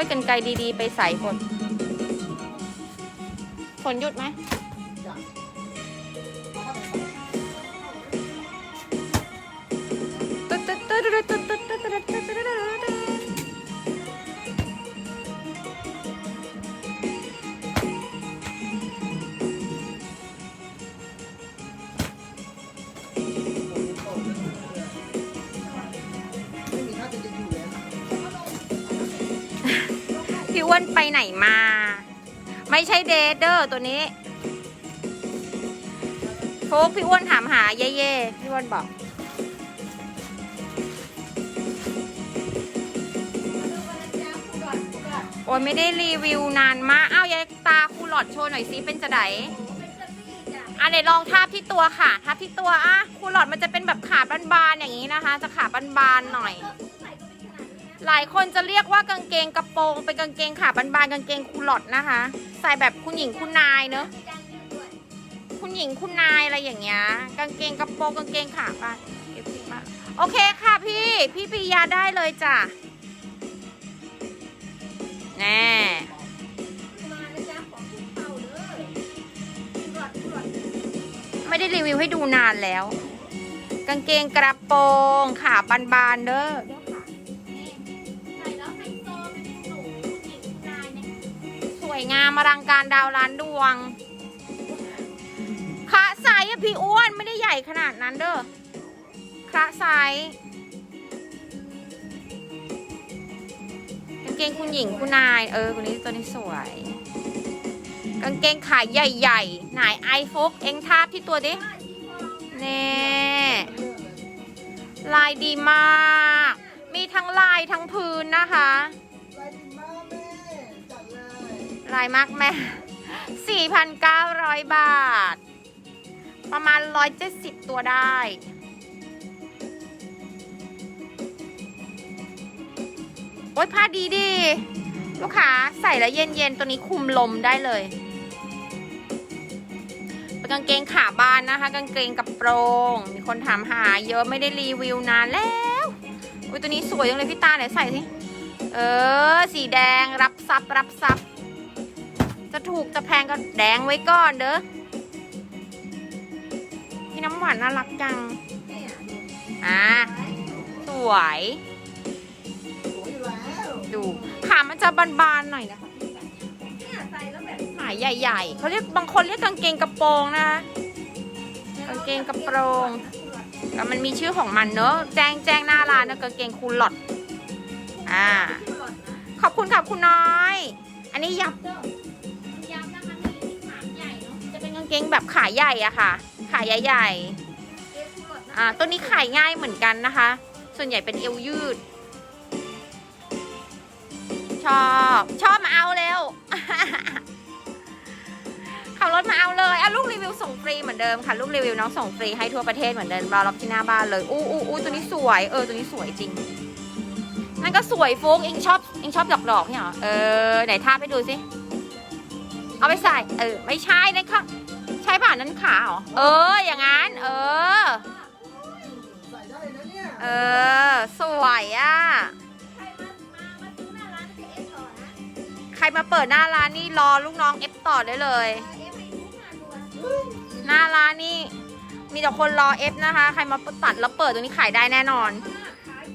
ยกันไกลดีๆ ไปใส่ฝนฝนหยุดไหม วนไปไหนมา ไม่ใช่เดเดอร์ตัวนี้โฟกพี่อ้วนถามหาเย่เย่ๆพี่อ้วนบอก โอ้ยไม่ได้รีวิวนานมากอ้าวยายตาคูหลอดโชว์หน่อยซิเป็นจะไดอะเดี๋ยวลองทาบที่ตัวค่ะทาบที่ตัวอะคูหลอดมันจะเป็นแบบขาบานๆอย่างนี้นะคะ จะขาบานๆหน่อย หลายคนจะเรียกว่ากางเกงกระโปรงเป็นกางเกงขาบานๆกางเกงคูหลอดนะคะ ใส่แบบคุณหญิงคุณนายเนอะคุณหญิงคุณนายอะไรอย่างเงี้ยกางเกงกระโปรงกางเกงขาบานโอเคค่ะพี่พี่ปิยาได้เลยจ้ะแน่ไม่ได้รีวิวให้ดูนานแล้ว กางเกงกระโปรงขาบานๆเด้อ วยงามอลังการดาวล้านดวงขาไซส์อะพี่อ้วนไม่ได้ใหญ่ขนาดนั้นเด้อขาไซส์กางเกงคุณหญิงคุณนาย เออคนนี้ตัวนี้สวย กางเกงขาใหญ่ๆ ไหนไอโฟกเอ็งทาบที่ตัวดิเน่ลายดีมาก มีทั้งลายทั้งพื้นนะคะ ลายมากแม่4,900 บาท ประมาณ 170 ตัวได้ โอ๊ยผ้าดีดี ลูกค้าใส่แล้วเย็นๆ ตัวนี้คุมลมได้เลย เป็นกางเกงขาบานนะคะ กางเกงกระโปรง มีคนถามหาเยอะไม่ได้รีวิวนานแล้วอุ้ยตัวนี้สวยจังเลยพี่ตาไหนใส่สิเออ สีแดงรับซับรับซับ จะถูกจะแพงก็แดงไว้ก่อนเด้อพี่น้ำหวานน่ารักจัง อ่า สวย ดูขามันจะบานๆหน่อยนะคะขาใหญ่ๆเขาเรียกบางคนเรียกกางเกงกระโปรงนะคะกางเกงกระโปรงก็มันมีชื่อของมันเนอะแจ้งแจ้งหน้าร้านนะกางเกงคูลล็อตอ่า ขอบคุณค่ะคุณน้อย อันนี้ยับาะจะเกางเกงแบบขาใหญ่อะค่ะ ขาใหญ่ๆอ่าตัวนี้ขายง่ายเหมือนกันนะคะ ส่วนใหญ่เป็นเอวยืด ชอบ ชอบมาเอาเร็วขับรถมาเอาเลยอะลูกรีวิวส่งฟรีเหมือนเดิมค่ะลูกรีวิวน้องส่งฟรีให้ทั่วประเทศเหมือนเดิมรอรับที่หน้าบ้านเลยอู้อู้อู้ตัวนี้สวยเออตัวนี้สวยจริงนั่นก็สวยฟุกเองชอบเองชอบดอกดอกเนี่ยเหรอเออไหนท่าไปดูสิเอาไปใส่เออไม่ใช่นั่นค่ะ ใช่ป่ะนั่นขาเหรอ เออ อย่างนั้น เออเออ สวยอะ ใครมาเปิดหน้าร้านนี่รอลูกน้องเอฟต่อได้เลย หน้าร้านนี่ มีแต่คนรอเอฟนะคะ ใครมาตัดแล้วเปิดตรงนี้ขายได้แน่นอน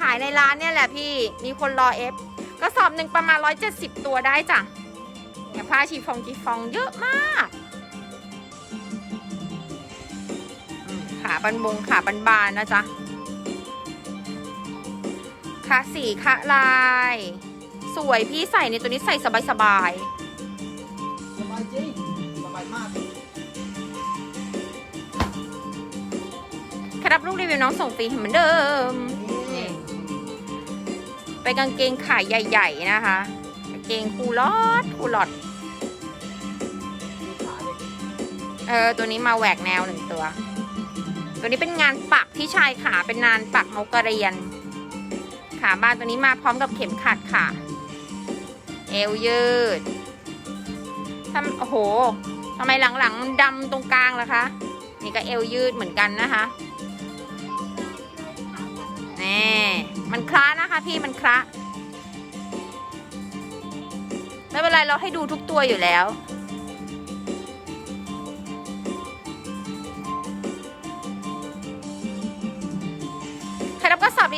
ขายในร้านเนี่ยแหละพี่ มีคนรอเอฟก็สอบหนึ่งประมาณ 170 ตัวได้จ้ะเนี่ยผ้าชีฟองชีฟองเยอะมาก ขาบันบงขาบันบานๆนะจ๊ะขาสีขาลาย สวยพี่ใส่ในตัวนี้ใส่สบายสบายจริงสบายมากครับลูกรีวิวน้องส่งฟรีเหมือนเดิมนี่เป็นกางเกงขายใหญ่ ๆ นะคะ กางเกงคูลอดคูลอดดูขาเด็กเออ ตัวนี้มาแหวกแนวหนึ่งตัว ตัวนี้เป็นงานปักที่ชายขาเป็นงานปักนกกระเรียน ขาบ้านตัวนี้มาพร้อมกับเข็มขัดค่ะ เอวยืดทำโอ้โหทำไมหลังๆมันดำตรงกลางล่ะคะ นี่ก็เอวยืดเหมือนกันนะคะแน่มันคล้านะคะพี่มันคล้าไม่เป็นไรเราให้ดูทุกตัวอยู่แล้ว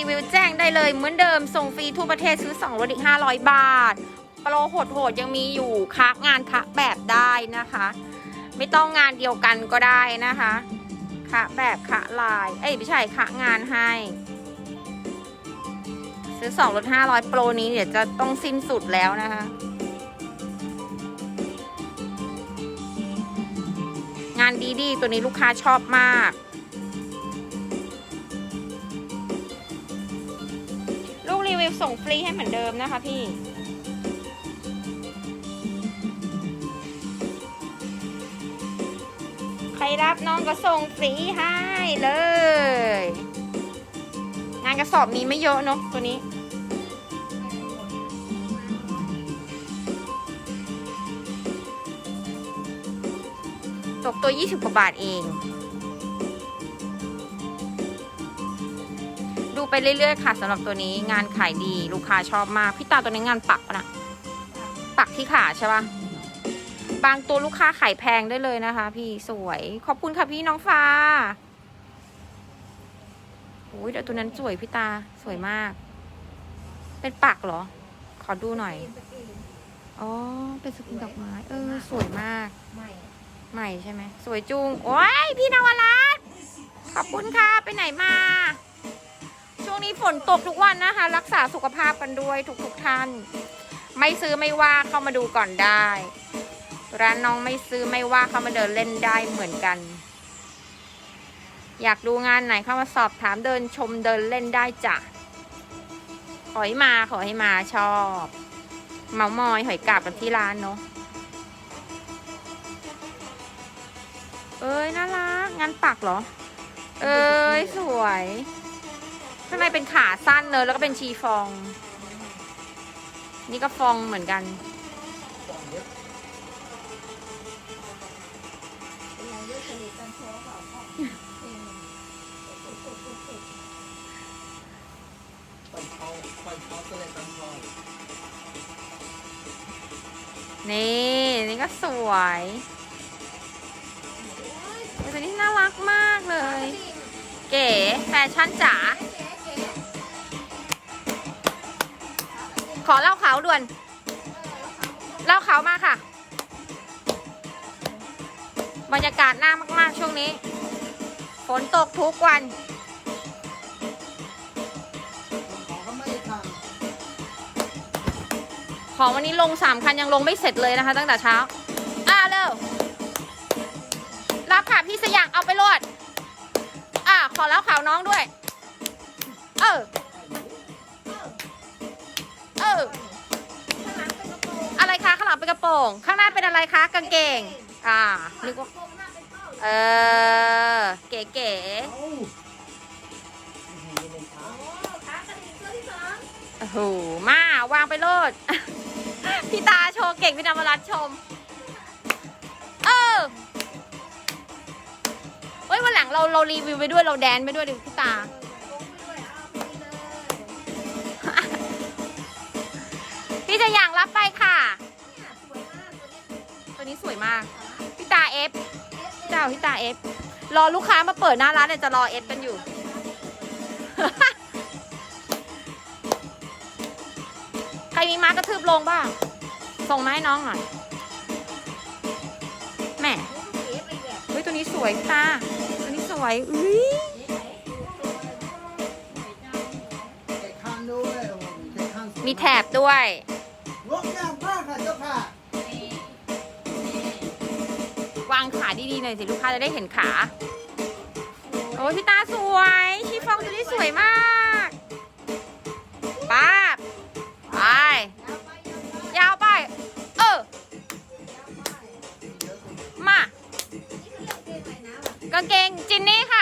รีวิวแจ้งได้เลยเหมือนเดิม ส่งฟรีทั่วประเทศซื้อ2ลดอีก 500 บาท โปรโหดๆยังมีอยู่คะงานคะแบบได้นะคะ ไม่ต้องงานเดียวกันก็ได้นะคะคะแบบคะลาย เอ้ยไม่ใช่คะงานให้ ซื้อ2ลด500โปรนี้เดี๋ยวจะต้องสิ้นสุดแล้วนะคะ งานดีๆตัวนี้ลูกค้าชอบมาก รีวิวส่งฟรีให้เหมือนเดิมนะคะพี่ ใครรับน้องก็ส่งฟรีให้เลย งานกระสอบมีไม่เยอะเนาะตัวนี้ตกตัว 20 กว่าบาทเอง ไปเรื่อยๆค่ะสำหรับตัวนี้งานขายดีลูกค้าชอบมาก พี่ตาตัวนี้งานปักปะนะปักที่ขาใช่ปะบางตัวลูกค้าขายแพงได้เลยนะคะ พี่สวย ขอบคุณค่ะพี่น้องฟ้าโอ้ยเดี๋ยวตัวนั้นสวยพี่ตาสวยมาก เป็นปักเหรอ ขอดูหน่อยอ๋อเป็นสกินดอกไม้เออสวยมากไม่ใหม่ใช่ไหมสวยจุงโอ้ยพี่นวรัตน์ขอบคุณค่ะ ไปไหนมา ช่วงนี้ฝนตกทุกวันนะคะ รักษาสุขภาพกันด้วยทุกๆทท่าน ไม่ซื้อไม่ว่าเข้ามาดูก่อนได้ ร้านน้องไม่ซื้อไม่ว่าเข้ามาเดินเล่นได้เหมือนกัน อยากดูงานไหนเข้ามาสอบถามเดินชมเดินเล่นได้จ้ะขอให้มาขอให้มาชอบ เมามอยหอยกาบกันที่ร้านเนาะเอ้ยน่ารักงานปักเหรอ เอ้ยสวย ข้างในเป็นขาสั้นเลยแล้วก็เป็นชีฟอง นี่ก็ฟองเหมือนกันนี่นี่ก็สวยเฮ้ยตัวนี้น่ารักมากเลย เก๋แฟชั่นจ๋า ขอเหล่าขาวด่วนเหล่าขาวมาค่ะ บรรยากาศน่ามาก ๆ ช่วงนี้ ฝนตกทุกวัน ของวันนี้ลงสามคันยังลงไม่เสร็จเลยนะคะ ตั้งแต่เช้า อ่าเร็วรับค่ะพี่สยามเอาไปโหลดอ่าขอแล้วขาวน้องด้วย เออ เป็นกระโปรง ข้างหน้าเป็นอะไรคะ กางเกง อ่า นึกว่า เออ เก๋โอ้โหรองเท้าโอ้ขากระดิ่งตัวที่สองๆโอ้โห มา วางไปโลด พี่ตาโชว์เก่ง พี่นวรัตน์ชม เออเฮ้ย วันหลังเราเรารีวิวไปด้วย เราแดนไปด้วยดิพี่ตาพี่จะอย่างรับไปค่ะ ตัวนี้สวยมาก พี่ตาเอฟเจ้าพี่ตาเอฟรอลูกค้ามาเปิดหน้าร้านเนี่ยจะรอเอฟกันอยู่ ใครมีม้ากระทืบลงบ้าง ส่งมาให้น้องหน่อยแหม่เฮ้ยตัวนี้สวยตา ตัวนี้สวยอุ้ยเด็กข้างด้วยโอ้โหเด็กข้างสวยมีแถบด้วย งดงามมากค่ะเจ้าค่ะางขาดีๆหน่อยสิลูกค้าจะได้เห็นขา โอ้พี่ตาสวย ชีฟองตัวนี้สวยมากป้าบไป ยาวไป เออ มา กางเกงจินนี่ค่ะ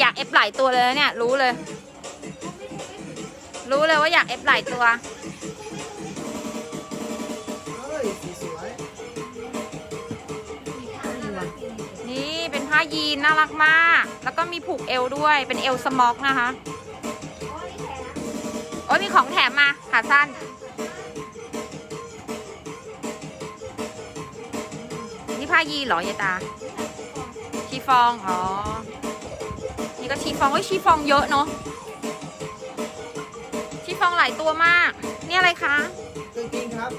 อยากเอฟหลายตัวเลยนะเนี่ย รู้เลย รู้เลยว่าอยากเอฟหลายตัว เฮ้ยสีสวยนี่ยีนน่ารักมาก แล้วก็มีผูกเอวด้วย เป็นเอวสม็อกนะคะ โอ้ยมโอ้ยมีของแถมมาขาสั้น นี่ผ้ายีนเหรอยายตาชีฟอง อ๋อ นี่ก็ชีฟองเฮ้ยชีฟองเยอะเนาะชีฟองหลายตัวมาก นี่อะไรคะจริงๆครับ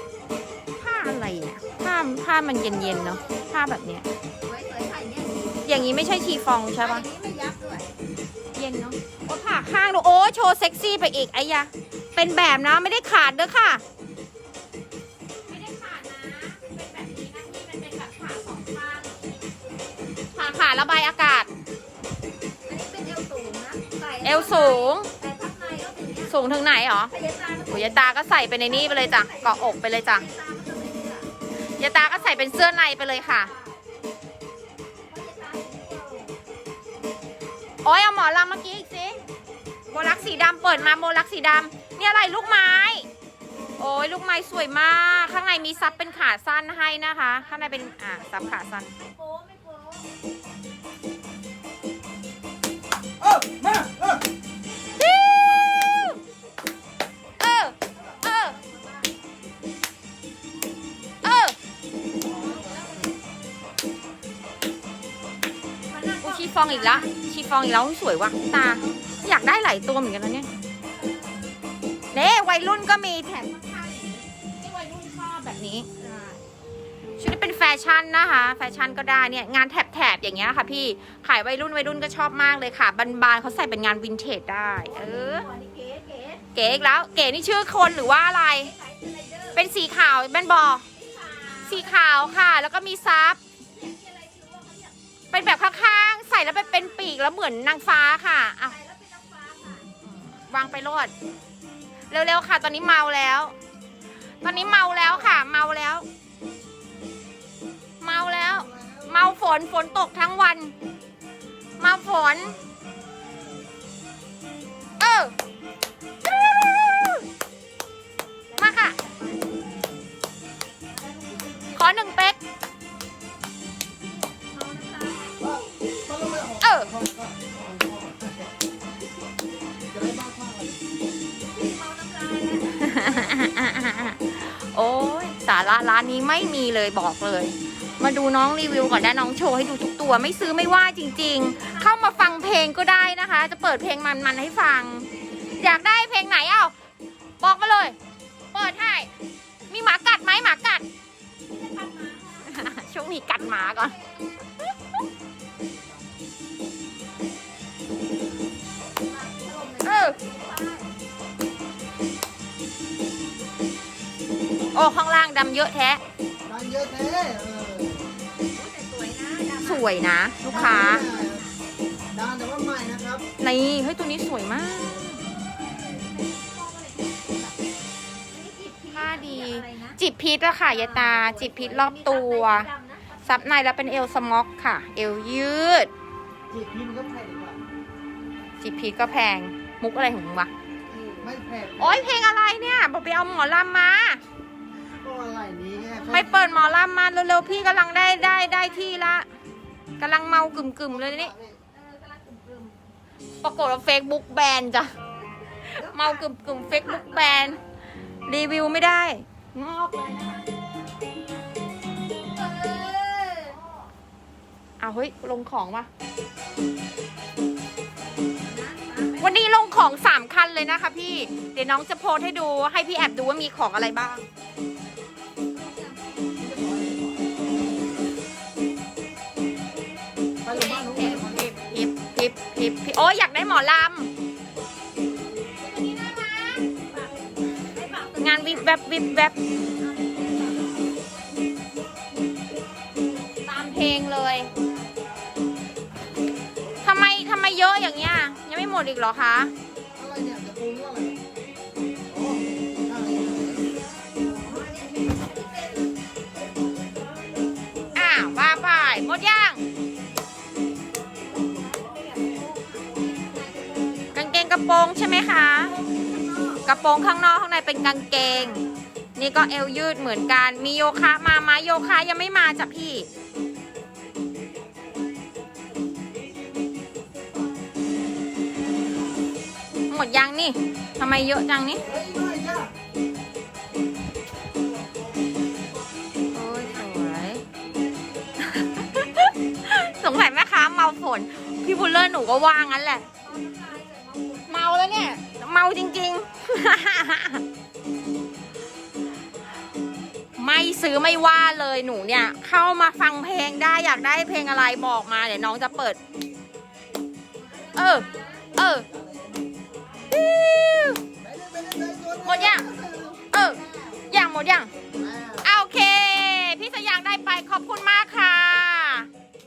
ผ้าอะไรเนี่ยผ้าผ้ามันเย็นๆเนาะผ้าแบบเนี้ยสวยสวยๆค่ะเนี่ยอย่างนี้ไม่ใช่ชีฟองใช่ปะอันนี้ไม่ยับด้วยเย็นเนาะโอ้ผ่าข้างดูโอ้โชว์เซ็กซี่ไปอีกไอ้ยะเป็นแบบนะไม่ได้ขาดเด้อค่ะ ไม่ได้ขาดนะ เป็นแบบนี้นะที่มันเป็นแบบผ่าสองข้างผ่าขาระบายอากาศ เอวสูง สูงถึงไหนหรอโอ้ยยตาก็ใส่ไปในนี่ไปเลยจ้ะเกาะอกไปเลยจ้ะยตาก็ไม่เลือกยตาก็ใส่เป็นเสื้อในไปเลยค่ะ โอ้ยเอาหมอลำเมื่อกี้อีกสิโมลักสีดำเปิดมาโมลักสีดำนี่ยอะไรลูกไม้ โอ้ยลูกไม้สวยมาก ข้างในมีซับเป็นขาสั้นให้นะคะ ข้างในเป็นอ่าซับขาสั้น ฟองอีกแล้วชีฟองอีกแล้วสวยว่ะตา อยากได้หลายตัวเหมือนกันนะเนี่ยเน่วัยรุ่นก็มีแถมข้างๆนี้ที่วัยรุ่นชอบแบบนี้ชุดนี้เป็นแฟชั่นนะคะ แฟชั่นก็ได้เนี่ยงานแถบๆอย่างเงี้ยค่ะพี่ขายวัยรุ่นวัยรุ่นก็ชอบมากเลยค่ะบานๆเขาใส่เป็นงานวินเทจได้ เออ เก๋เก๋เก๋อีกแล้ว เก๋นี่ชื่อคนหรือว่าอะไรเดอร์เป็นสีขาวแบนบอสีขาวค่ะ แล้วก็มีซับ เป็นแบบข้างๆ ใส่แล้วเป็นปีกแล้วเหมือนนางฟ้าค่ะอะใส่แล้วเป็นน้ำฟ้าค่ะวางไปโลดเร็วๆค่ะ ตอนนี้เมาแล้ว ตอนนี้เมาแล้วค่ะ เมาแล้ว เมาแล้ว เมาฝนฝนตกทั้งวัน เมาฝน ร้านนี้ไม่มีเลยบอกเลย มาดูน้องรีวิวก่อนได้น้องโชว์ให้ดูทุกตัวไม่ซื้อไม่ว่าจริง ๆ เข้ามาฟังเพลงก็ได้นะคะ จะเปิดเพลงมันๆให้ฟัง อยากได้เพลงไหนเอ้าบอกมาเลยเปิดให้มีหมากัดไหมหมากัดช่วงนี้กัดหมาก่อนเออ โอ้ข้างล่างดำเยอะแท้ ดังเยอะแท้เออสวยนะลูกค้า ดังแต่ว่าใหม่นะครับนี่เฮ้ยตัวนี้สวยมาก ผ้าดี จิบพีทอะค่ะยายตา จิบพีทรอบตัว ซับในแล้วเป็นเอลสม็อกค่ะ เอวยืด จีบพิมพ์ก็แพงกว่าจิบพีทก็แพง มุกอะไรของมึงวะ ไม่แพงโอ้ยเพลงอะไรเนี่ยบอกไปเอาหมอลำมาก็ อะไรนี้ไปเปิดหมอลำมาเร็วๆพี่กำลังได้ได้ได้ที่ละกำลังเมากึ่มๆเลยนี่ปรากฏว่าเฟซบุ๊กแบนจ้ะเมากึ่มกึ่มเฟซบุ๊กแบนรีวิวไม่ได้ งอกเลยนะเอาเฮ้ย ลงของว่ะวันนี้ลงของสามคันเลยนะคะพี่ เดี๋ยวน้องจะโพสให้ดู ให้พี่แอบดูว่ามีของอะไรบ้าง พิบพิบพิโอ้ยอยากได้หมอลำงานวิบแวบวิบแวบตามเพลงเลยทำไมทำไมเยอะอย่างเงี้ยยังไม่หมดอีกเหรอคะอะไรเนี่ยจะปรุงว่าอะไรโอ้ข้างนี้อ้าวว่าไปหมดย่าง ระโปรงใช่ไหมคะ กระโปรงข้างนอกข้างในเป็นกางเกง นี่ก็เอวยืดเหมือนกัน มีโยคะมาไหมโยคะยังไม่มาจ้ะพี่ หมดยังนี่ทำไมเยอะจังนี่สงสัยแม่ค้าเมาฝน พี่บุลเลอร์หนูก็ว่างั้นแหละ เมาแล้วเนี่ย เมาจริง ๆ ไม่ซื้อไม่ว่าเลยหนูเนี่ย เข้ามาฟังเพลงได้อยากได้เพลงอะไรบอกมาเดี๋ยวน้องจะเปิด เออ เออหมดยังเอออย่างหมดยังโอเค พี่สยางได้ไปขอบคุณมากค่ะ